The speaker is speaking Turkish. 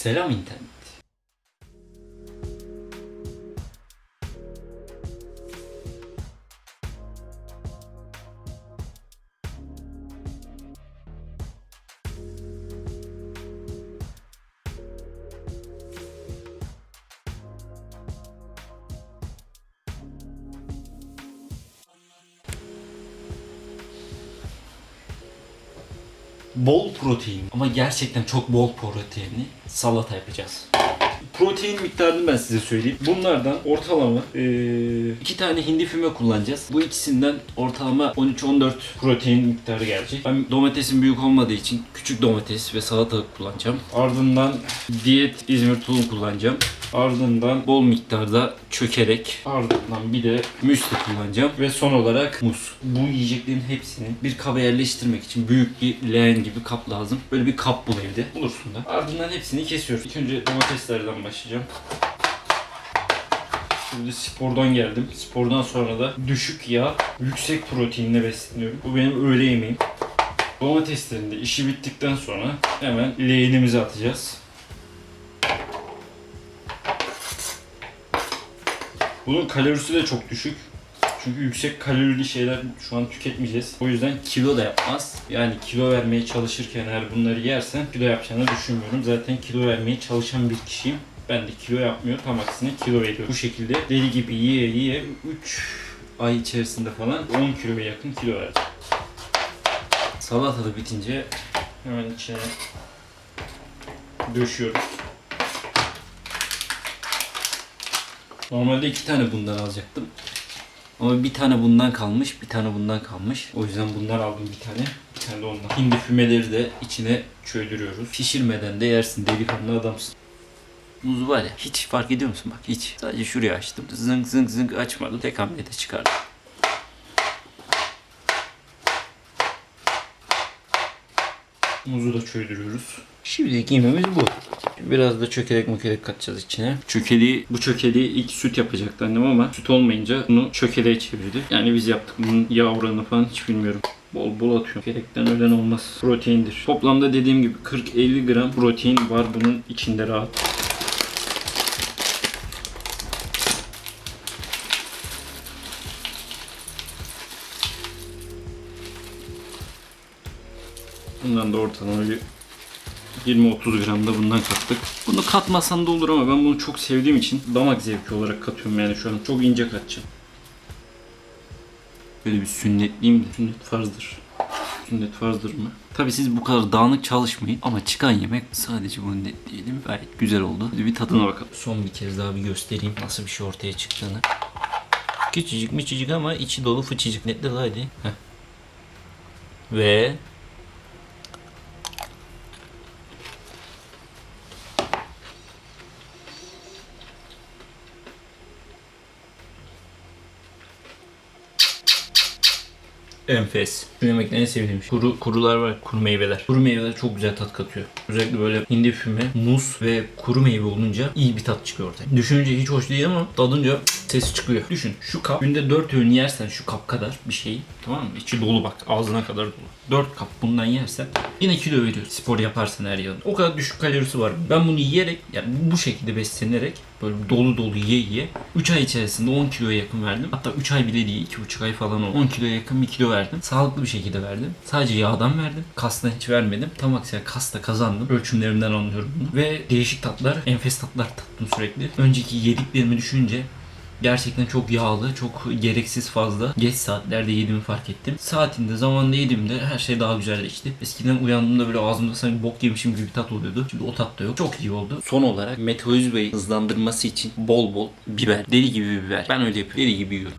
Sailor Mintan. Bol protein ama gerçekten çok bol proteinli salata yapacağız. Protein miktarını ben size söyleyeyim. Bunlardan ortalama eee, iki tane hindi füme kullanacağız. Bu ikisinden ortalama 13-14 protein miktarı gelecek. Ben domatesin büyük olmadığı için küçük domates ve salatalık kullanacağım. Ardından diyet İzmir tulum kullanacağım. Ardından bol miktarda çökerek ardından bir de müsli kullanacağım ve son olarak muz. Bu yiyeceklerin hepsini bir kaba yerleştirmek için büyük bir leğen gibi kap lazım. Böyle bir kap bul evde. Bulursun da. Ardından hepsini kesiyoruz. İlk önce domateslerden başlayacağım. Şimdi spordan geldim. Spordan sonra da düşük yağ, yüksek proteinle besleniyorum. Bu benim öğle yemeğim. Domateslerin de işi bittikten sonra hemen leğenimize atacağız. Bunun kalorisi de çok düşük. Çünkü yüksek kalorili şeyler şu an tüketmeyeceğiz. O yüzden kilo da yapmaz. Yani kilo vermeye çalışırken eğer bunları yersen kilo yapacağını düşünmüyorum. Zaten kilo vermeye çalışan bir kişiyim. Ben de kilo yapmıyor. Tam aksine kilo veriyorum. Bu şekilde deli gibi yiye yiye 3 ay içerisinde falan 10 kiloya yakın kilo verdim. Salata da bitince hemen içine döşüyoruz. Normalde iki tane bundan alacaktım. Ama bir tane bundan kalmış, bir tane bundan kalmış. O yüzden bundan aldım bir tane. Bir tane de ondan. Hindi fümeleri de içine çöldürüyoruz. Pişirmeden de yersin delikanlı adamsın. Muz var ya hiç fark ediyor musun bak hiç. Sadece şuraya açtım. Zınk zınk zınk açmadım. Tek hamlede çıkardım. Muzu da çöldürüyoruz. Şimdilik yemeğimiz bu. Biraz da çökelek mökelek katacağız içine. Çökeliği, bu çökeliği ilk süt yapacaktı annem ama süt olmayınca bunu çökeleğe çevirdi. Yani biz yaptık. Bunun yağ oranı falan hiç bilmiyorum. Bol bol atıyor. Çökelekten ölen olmaz. Proteindir. Toplamda dediğim gibi 40-50 gram protein var bunun içinde rahat. Bundan da ortalama bir 20-30 gram da bundan kattık. Bunu katmasan da olur ama ben bunu çok sevdiğim için damak zevki olarak katıyorum yani şu an. Çok ince katacağım. Böyle bir sünnetliyim de. Sünnet farzdır. Sünnet farzdır mı? Tabi siz bu kadar dağınık çalışmayın ama çıkan yemek sadece bunu netleyelim. Gayet güzel oldu. Hadi bir tadına bakalım. Son bir kez daha bir göstereyim nasıl bir şey ortaya çıktığını. Küçücük müçücük ama içi dolu fıçıcık netle hadi. Heh. Ve Enfes. Yemekte en sevdiğim şey. Kuru, kurular var, kuru meyveler. Kuru meyveler çok güzel tat katıyor. Özellikle böyle hindi füme, muz ve kuru meyve olunca iyi bir tat çıkıyor ortaya. Düşününce hiç hoş değil ama tadınca ses çıkıyor. Düşün şu kap günde 4 öğün yersen şu kap kadar bir şeyi tamam mı? İçi dolu bak ağzına kadar dolu. 4 kap bundan yersen yine kilo veriyor. Spor yaparsan her yanında. O kadar düşük kalorisi var. Ben bunu yiyerek yani bu şekilde beslenerek böyle dolu dolu ye ye 3 ay içerisinde 10 kiloya yakın verdim. Hatta 3 ay bile değil 2,5 ay falan oldu. 10 kiloya yakın bir kilo verdim. Sağlıklı bir şekilde verdim. Sadece yağdan verdim. Kastan hiç vermedim. Tam aksine kasta kazandım. Ölçümlerimden anlıyorum bunu. Ve değişik tatlar, enfes tatlar tattım sürekli. Önceki yediklerimi düşününce Gerçekten çok yağlı, çok gereksiz fazla. Geç saatlerde yediğimi fark ettim. Saatinde, zamanında yediğimde her şey daha güzelleşti. Eskiden uyandığımda böyle ağzımda sanki bok yemişim gibi bir tat oluyordu. Şimdi o tat da yok. Çok iyi oldu. Son olarak metabolizmayı hızlandırması için bol bol biber. Deli gibi biber. Ben öyle yapıyorum. Deli gibi yiyorum.